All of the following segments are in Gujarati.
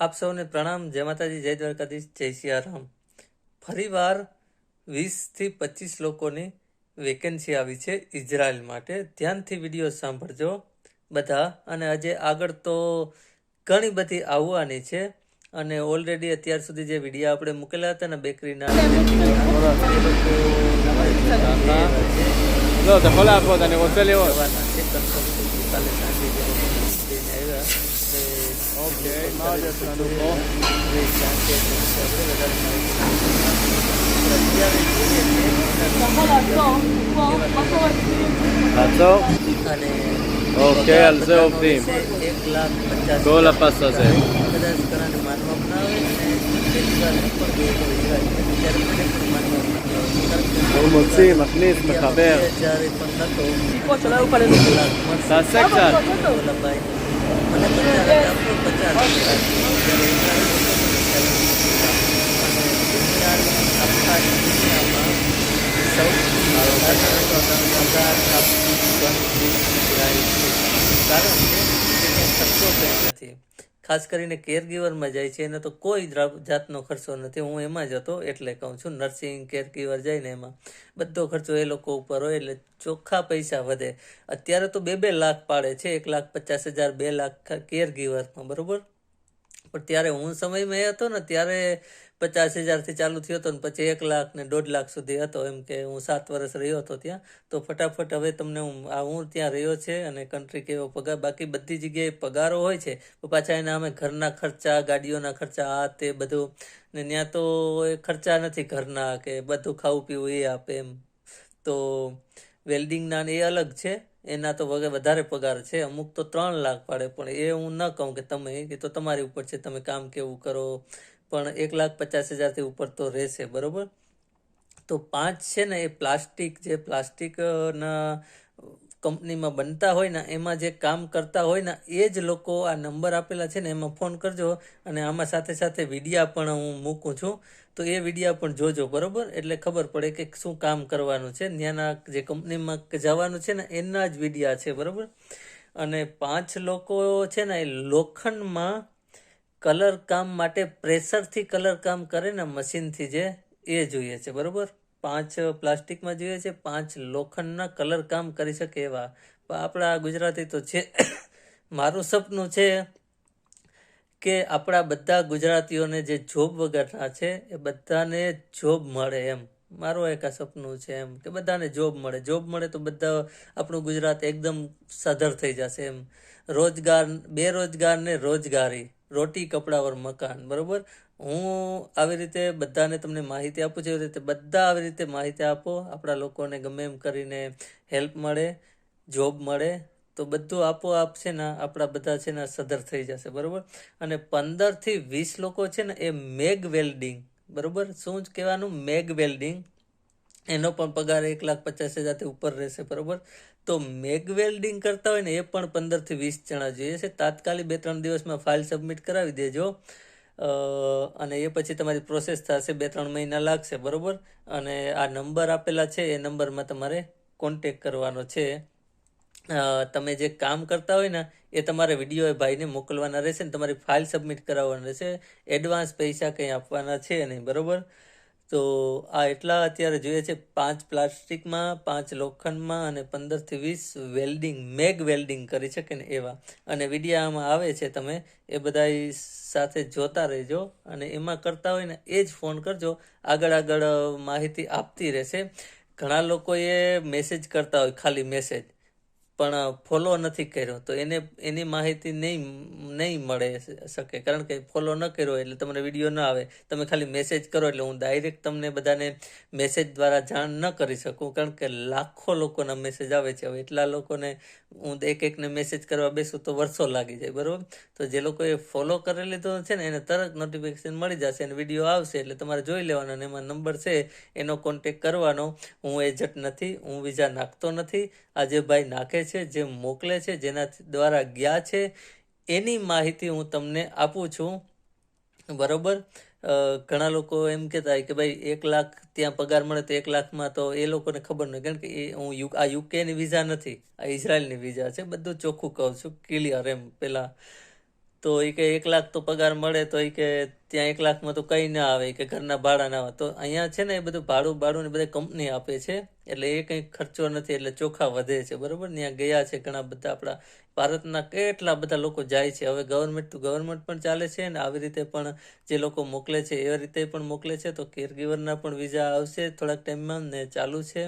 આપ સૌને પ્રણામ. જય માતાજી જય દ્વારકાધીશ જય સિયારામ ફરીવાર વીસથી પચીસ લોકોની વેકેન્સી આવી છે ઇઝરાયલ માટે. ધ્યાનથી વીડિયો સાંભળજો બધા. અને આજે આગળ તો ઘણી બધી આવવાની છે. અને ઓલરેડી અત્યાર સુધી જે વીડિયો આપણે મૂકેલા હતા ને બેકરીના אוקיי, לעצור? אוקיי, על זה עובדים. כל הפס הזה. הוא מוציא, מכניס, מחבר. תעשה קצת. નથી. ખાસ કરીને કેરગીવરમાં જાય છે, એને તો કોઈ જાતનો ખર્ચો નથી. હું એમાં જ હતો, એટલે કહું છું નર્સિંગ કેરગીવર જાય ને એમાં બધો ખર્ચો એ લોકો ઉપર હોય, એટલે ચોખ્ખા પૈસા વધે. અત્યારે તો બે બે લાખ પાડે છે, એક લાખ પચાસ હજાર, બે લાખ કેરગીવરમાં બરોબર? પણ ત્યારે હું સમયમાં એ હતો ને, ત્યારે પચાસ હજારથી ચાલુ થયો હતો ને, પછી એક લાખ ને દોઢ લાખ સુધી હતો એમ કે હું સાત વર્ષ રહ્યો હતો ત્યાં. તો ફટાફટ હવે તમને હું, આ હું ત્યાં રહ્યો છે અને કન્ટ્રી કેવો પગાર, બાકી બધી જગ્યાએ પગારો હોય છે પાછા એના અમે ઘરના ખર્ચા, ગાડીઓના ખર્ચા, આ તે બધું, ને ત્યાં તો એ ખર્ચા નથી ઘરના કે બધું ખાવું પીવું એ આપે એમ. તો વેલ્ડિંગના એ અલગ છે. એના તો વગર વધારે પગાર છે, અમુક તો ત્રણ લાખ પાડે, પણ એ હું ન કહું કે તમે કે તો તમારી ઉપર છે, તમે કામ કેવું કરો, પણ એક લાખ પચાસ હજારથી ઉપર તો રહેશે, બરાબર? તો પાંચ છે ને, એ પ્લાસ્ટિક જે પ્લાસ્ટિકના કંપનીમાં બનતા હોય ને, એમાં જે કામ કરતા હોય ને, એ જ લોકો આ નંબર આપેલા છે ને, એમાં ફોન કરજો અને આમાં સાથે સાથે વિડીયા પણ હું મૂકું છું. તો એ વિડીયા પણ જોજો, બરાબર? એટલે ખબર પડે કે શું કામ કરવાનું છે. ત્યાંના જે કંપનીમાં જવાનું છે ને, એના જ વિડીયા છે, બરાબર? અને પાંચ લોકો છે ને, એ લોખંડમાં કલર કામ માટે પ્રેશરથી કલર કામ કરે ને, મશીનથી જે, એ જોઈએ છે, બરોબર? પાંચ પ્લાસ્ટિકમાં જોઈએ છે, પાંચ લોખંડના કલર કામ કરી શકે એવા. પણ આપણા ગુજરાતી તો છે. મારું સપનું છે કે આપણા બધા ગુજરાતીઓને જે જોબ વગરના છે, એ બધાને જોબ મળે એમ. મારું એક આ સપનું છે એમ, કે બધાને જોબ મળે. જોબ મળે તો બધા આપણું ગુજરાત એકદમ સધર થઈ જશે એમ. રોજગાર બેરોજગારને રોજગારી. રોટી, કપડા પર મકાન, બરાબર? હું આવી રીતે બધાને તમને માહિતી આપું છું, એવી રીતે બધા આવી રીતે માહિતી આપો, આપણા લોકોને ગમે એમ કરીને હેલ્પ મળે જોબ મળે, તો બધું આપોઆપ છે ને, આપણા બધા છે ને સધર થઈ જશે, બરાબર? અને પંદરથી વીસ લોકો છે ને, એ મેગ વેલ્ડિંગ, બરાબર? શું જ કહેવાનું? MAG welding. એનો પણ પગાર એક લાખ પચાસ હજારથી ઉપર રહેશે, બરોબર? તો મેગ વેલ્ડિંગ કરતા હોય ને એ પણ પંદરથી વીસ જણા જોઈએ છે. તાત્કાલિક બે ત્રણ દિવસમાં ફાઇલ સબમિટ કરાવી દેજો. અને એ પછી તમારી પ્રોસેસ થશે બે ત્રણ મહિના લાગશે, બરોબર? અને આ નંબર આપેલા છે, એ નંબરમાં તમારે કોન્ટેક કરવાનો છે. તમે જે કામ કરતા હોય ને, એ તમારે વીડિયો ભાઈને મોકલવાના રહેશે ને તમારી ફાઇલ સબમિટ કરાવવાની રહેશે. એડવાન્સ પૈસા કંઈ આપવાના છે નહીં, બરોબર? તો આ એટલા અત્યારે જોઈએ છે, પાંચ પ્લાસ્ટિકમાં, પાંચ લોખંડમાં અને પંદરથી વીસ વેલ્ડિંગ, મેગ વેલ્ડિંગ કરી શકે ને એવા. અને વિડીયામાં આવે છે તમે, એ બધા સાથે જોતા રહેજો અને એમાં કરતા હોય ને એ જ ફોન કરજો. આગળ આગળ માહિતી આપતી રહેશે. ઘણા લોકોએ મેસેજ કરતા હોય, ખાલી મેસેજ. પણ ફોલો નથી કર્યો. તો એને, એની માહિતી નહીં નહીં મળે શકે. કારણ કે ફોલો ન કર્યો એટલે તમને વીડિયો ન આવે. તમે ખાલી મેસેજ કરો એટલે હું ડાયરેક્ટ તમને બધાને મેસેજ દ્વારા જાણ ન કરી શકું. કારણ કે લાખો લોકોના મેસેજ આવે છે. હવે એટલા લોકોને હું એક એકને મેસેજ કરવા બેસું તો વર્ષો લાગી જાય, બરાબર? તો જે લોકોએ ફોલો કરી લીધો છે ને, એને તરત નોટિફિકેશન મળી જશે અને વીડિયો આવશે એટલે તમારે જોઈ લેવાનો અને એમાં નંબર છે, એનો કોન્ટેક કરવાનો. હું એજન્ટ નથી, હું વિઝા નાખતો નથી. આજે ભાઈ નાખે છે, જે મોકલે છે, જેના દ્વારા ગયા છે, એની માહિતી હું તમને આપું છું. બરોબર? ઘણા લોકો એમ કહેતા કે ભાઈ એક લાખ ત્યાં પગાર મળે તો એક લાખમાં તો એ લોકોને ખબર નહીં કારણ કે એ હું યુ, આ યુકેની વિઝા નથી, આ ઇઝરાયલની વિઝા છે. બધું ચોખ્ખું કહું છું ક્લિયર એમ પહેલાં તો એ કે એક લાખ તો પગાર મળે તો એ કે ત્યાં એક લાખમાં તો કંઈ ના આવે કે ઘરના ભાડા ના આવે. તો અહીંયા છે ને એ બધું ભાડું ભાડું ને બધા કંપની આપે છે, એટલે એ કંઈ ખર્ચો નથી, એટલે ચોખા વધે છે, બરોબર? ત્યાં ગયા છે ઘણા બધા આપણા, ભારતના કેટલા બધા લોકો જાય છે. હવે ગવર્મેન્ટ તો ગવર્મેન્ટ પણ ચાલે છે ને આવી રીતે પણ જે લોકો મોકલે છે એ રીતે પણ મોકલે છે. તો કેરગીવરના પણ વિઝા આવશે, થોડાક ટાઈમમાં ને ચાલુ છે.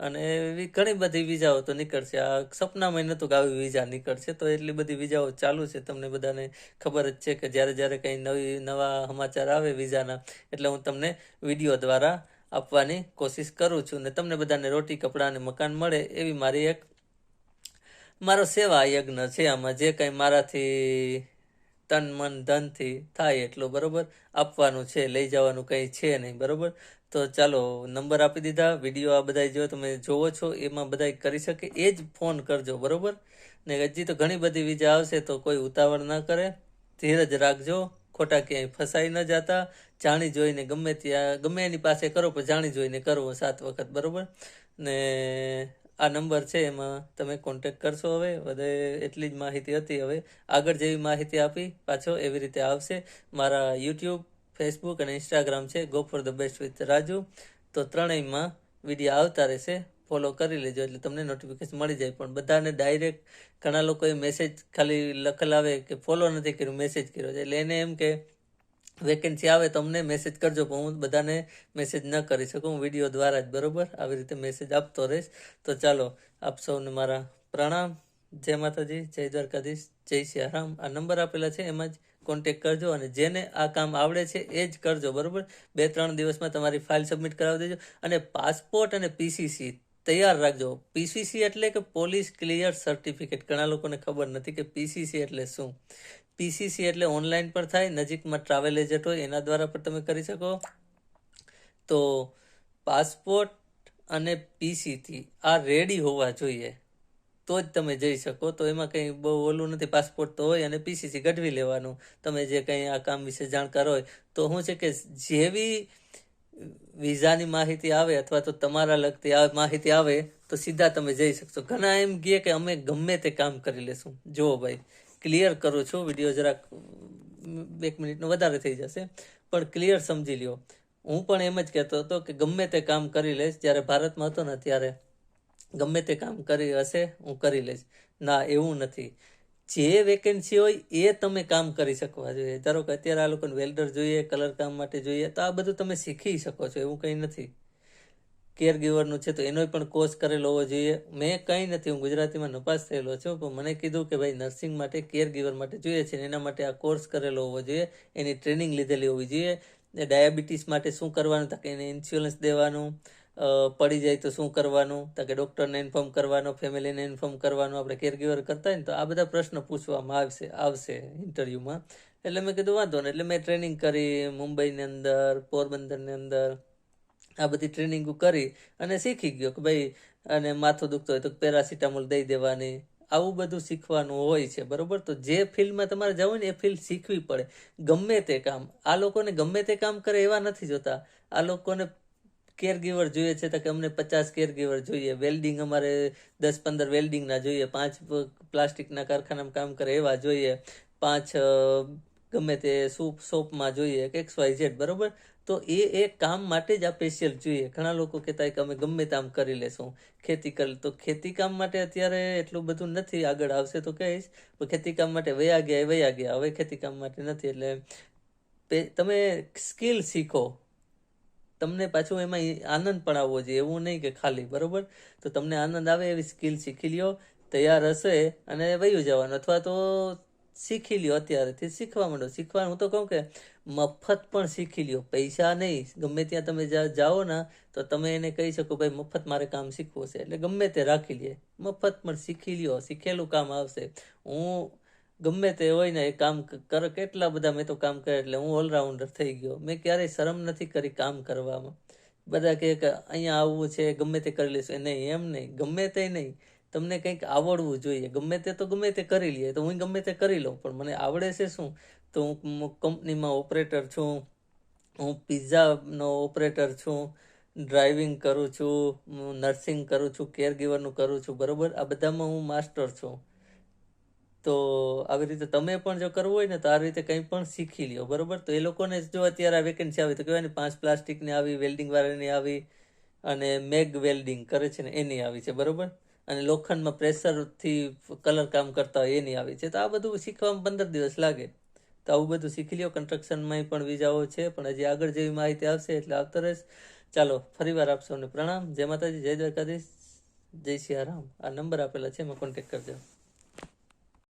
અને એવી ઘણી બધી વિઝાઓ તો નીકળશે. આ સપના મહિને કે આવી વિઝા નીકળશે, તો એટલી બધી વિઝાઓ ચાલુ છે. તમને બધાને ખબર જ છે કે જ્યારે જ્યારે કંઈ નવી, નવા સમાચાર આવે વિઝાના એટલે હું તમને વીડિયો દ્વારા આપવાની કોશિશ કરું છું. ને તમને બધાને રોટી, કપડાં અને મકાન મળે એવી મારી એક, મારો સેવા યજ્ઞ છે આમાં. જે કંઈ મારાથી તન, મન, ધનથી થાય એટલું બરાબર આપવાનું છે. લઈ જવાનું કંઈ છે નહીં, બરોબર? તો ચાલો, નંબર આપી દીધા વીડિયો આ બધા જો તમે જોવો છો, એમાં બધા કરી શકે, એ જ ફોન કરજો, બરોબર? ને હજી તો ઘણી બધી વીજા આવશે, તો કોઈ ઉતાવળ ના કરે. ધીરજ રાખજો, ખોટા ક્યાંય ફસાઈ ન જતા. જાણી જોઈને ગમે ત્યાં, ગમે એની પાસે કરો, પણ જાણી જોઈને કરવો સાત વખત, બરાબર? ને આ નંબર છે, એમાં તમે કોન્ટેક કરશો હવે બધે એટલી જ માહિતી હતી હવે. આગળ જેવી માહિતી આપી, પાછો એવી રીતે આવશે. મારા યુટ્યુબ ફેસબુક અને ઇન્સ્ટાગ્રામ છે. Go for the best with Raju તો ત્રણેયમાં વીડિયો આવતા રહેશે. ફોલો કરી લેજો એટલે તમને નોટિફિકેશન મળી જાય. પણ બધાને ડાયરેક્ટ ઘણા લોકોએ મેસેજ ખાલી લખેલ આવે કે ફોલો નથી કર્યું મેસેજ કર્યો છે. એટલે એને એમ કે વેકેન્સી આવે તો અમને મેસેજ કરજો, પણ હું બધાને મેસેજ ન કરી શકું. હું વીડિયો દ્વારા જ બરાબર આવી રીતે મેસેજ આપતો રહીશ. તો ચાલો, આપ સૌને મારા પ્રણામ. જય માતાજી, જય દ્વારકાધીશ, જય સિયારામ આ નંબર આપેલા છે. એમાં જ કોન્ટેક કરજો અને જેને આ કામ આવડે છે, એ જ કરજો, બરાબર? બે, ત્રણ દિવસમાં તમારી ફાઇલ સબમિટ કરાવી દેજો અને પાસપોર્ટ અને પીસીસી તૈયાર રાખજો. પીસીસી એટલે કે પોલીસ ક્લિયર સર્ટિફિકેટ ઘણા લોકોને ખબર નથી કે પીસીસી એટલે શું. પીસીસી એટલે ઓનલાઈન પણ થાય, નજીકમાં ટ્રાવેલ એજન્ટ હોય, એના દ્વારા પણ તમે કરી શકો. તો પાસપોર્ટ અને પીસીથી આ રેડી હોવા જોઈએ. તો જ તમે જઈ શકો. તો એમાં કંઈ બહુ ઓલું નથી, પાસપોર્ટ તો હોય અને પીસીસી ગઢવી લેવાનું. તમે જે કંઈ આ કામ વિશે જાણકાર હોય, તો શું છે કે જેવી વિઝાની માહિતી આવે અથવા તો તમારા લગતી આ માહિતી આવે, તો સીધા તમે જઈ શકશો. ઘણા એમ કહે કે અમે ગમે તે કામ કરી લેશું. જુઓ ભાઈ, ક્લિયર કરું છું, વીડિયો જરાક એક મિનિટનો વધારે થઈ જશે, પણ ક્લિયર સમજી લ્યો. હું પણ એમ જ કહેતો હતો કે ગમે તે કામ કરી લઈશ, જ્યારે ભારતમાં હતો ને, ત્યારે ગમે તે કામ કરી હશે, હું કરી લઈશ. ના, એવું નથી. જે વેકેન્સી હોય એ તમે કામ કરી શકવા જોઈએ. ધારો કે અત્યારે આ લોકોને વેલ્ડર જોઈએ કલર કામ માટે જોઈએ, તો આ બધું તમે શીખી શકો છો, એવું કંઈ નથી. કેર ગીવરનું છે તો એનો પણ કોર્સ કરેલો હોવો જોઈએ. મેં કંઈ નથી, હું ગુજરાતીમાં નપાસ થયેલો છું, પણ મને કીધું કે ભાઈ નર્સિંગ માટે કેર ગીવર માટે જોઈએ છે એના માટે આ કોર્સ કરેલો હોવો જોઈએ. એની ટ્રેનિંગ લીધેલી હોવી જોઈએ. ડાયાબિટીસ માટે શું કરવાનું, તો એને ઇન્સ્યોરન્સ દેવાનું. પડી જાય તો શું કરવાનું? તો કે ડૉક્ટરને ઇન્ફોર્મ કરવાનો ફેમિલીને ઇન્ફોર્મ કરવાનું, આપણે કેરગીવર કરતા ને તો આ બધા પ્રશ્ન પૂછવામાં આવશે આવશે ઇન્ટરવ્યૂમાં એટલે મેં કીધું વાંધો ને એટલે મેં ટ્રેનિંગ કરી મુંબઈની અંદર, પોરબંદરની અંદર. આ બધી ટ્રેનિંગો કરી અને શીખી ગયો કે ભાઈ, અને માથું દુખતો હોય તો પેરાસિટામોલ દઈ દેવાની. આવું બધું શીખવાનું હોય છે, બરોબર? તો જે ફિલ્ડમાં તમારે જવું ને એ ફિલ્ડ શીખવી પડે. ગમે તે કામ. આ લોકોને ગમે તે કામ કરે એવા નથી જોતા. આ લોકોને કેર ગીવર જોઈએ છે તો કે અમને પચાસ કેરગીવર જોઈએ. વેલ્ડિંગ અમારે દસ પંદર વેલ્ડિંગના જોઈએ. પાંચ પ્લાસ્ટિકના કારખાનામાં કામ કરે એવા જોઈએ. પાંચ ગમે તે સૂપ શોપમાં જોઈએ કે એક્સ વાય ઝેડ બરાબર? તો એ એ કામ માટે જ આ સ્પેશિયલ જોઈએ. ઘણા લોકો કહેતા કે અમે ગમે તામ કરી લેશું. ખેતી કરી તો ખેતી કામ માટે અત્યારે એટલું બધું નથી. આગળ આવશે તો કહીશ. પણ ખેતી કામ માટે વયા ગયા વયા ગયા. હવે ખેતી કામ માટે નથી. એટલે તમે સ્કિલ શીખો. તમને પાછું એમાં આનંદ પણ આવવો જોઈએ, એવું નહીં કે ખાલી, બરોબર? તો તમને આનંદ આવે એવી સ્કિલ શીખી લ્યો, તૈયાર હશે અને વયું જવાનું, અથવા તો શીખી લ્યો અત્યારેથી, શીખવા માંડો. શીખવાનું હું તો કહું કે મફત પણ શીખી લ્યો, પૈસા નહીં. ગમે ત્યાં તમે જાઓ ને તો તમે એને કહી શકો, ભાઈ, મફત મારે કામ શીખવું છે. એટલે ગમે તે રાખી લે. મફત પણ શીખી લ્યો, શીખેલું કામ આવશે. હું ગમે તે હોય ને એ કામ કર, કેટલા બધા મેં તો કામ કરે એટલે હું ઓલરાઉન્ડર થઈ ગયો. મેં ક્યારેય શરમ નથી કરી કામ કરવામાં. બધા કહે કે અહીંયા આવવું છે, ગમે તે કરી લેશું. નહીં, એમ નહીં. ગમે તે નહીં. તમને કંઈક આવડવું જોઈએ. ગમે તે તો ગમે તે કરી લઈએ તો હું ગમે તે કરી લઉં. પણ મને આવડે છે શું? તો હું કંપનીમાં ઓપરેટર છું. હું પિઝાનો ઓપરેટર છું. ડ્રાઇવિંગ કરું છું. નર્સિંગ કરું છું. કેર ગીવરનું કરું છું. બરાબર? આ બધામાં હું માસ્ટર છું. તો આવી રીતે તમે પણ જો કરવું હોય ને તો આ રીતે કંઈ પણ શીખી લ્યો, બરોબર? તો એ લોકોને જો અત્યારે આ વેકેન્સી આવી, તો કહેવાય ને પાંચ પ્લાસ્ટિકની આવી વેલ્ડિંગ વાળાની આવી અને મેગ વેલ્ડિંગ કરે છે ને એની આવી છે, બરોબર? અને લોખંડમાં પ્રેશરથી કલર કામ કરતા હોય એની આવી છે. તો આ બધું શીખવામાં પંદર દિવસ લાગે. તો આવું બધું શીખી લ્યો. કન્સ્ટ્રક્શનમાં પણ વિઝાઓ છે, પણ હજી આગળ જેવી માહિતી આવશે એટલે આવતો રહેશ. ચાલો, ફરીવાર આપશો અને પ્રણામ. જય માતાજી, જય દ્વારકાધીશ. જય સિયારામ. આ નંબર આપેલા છે, એમાં કોન્ટેક્ટ કરજો.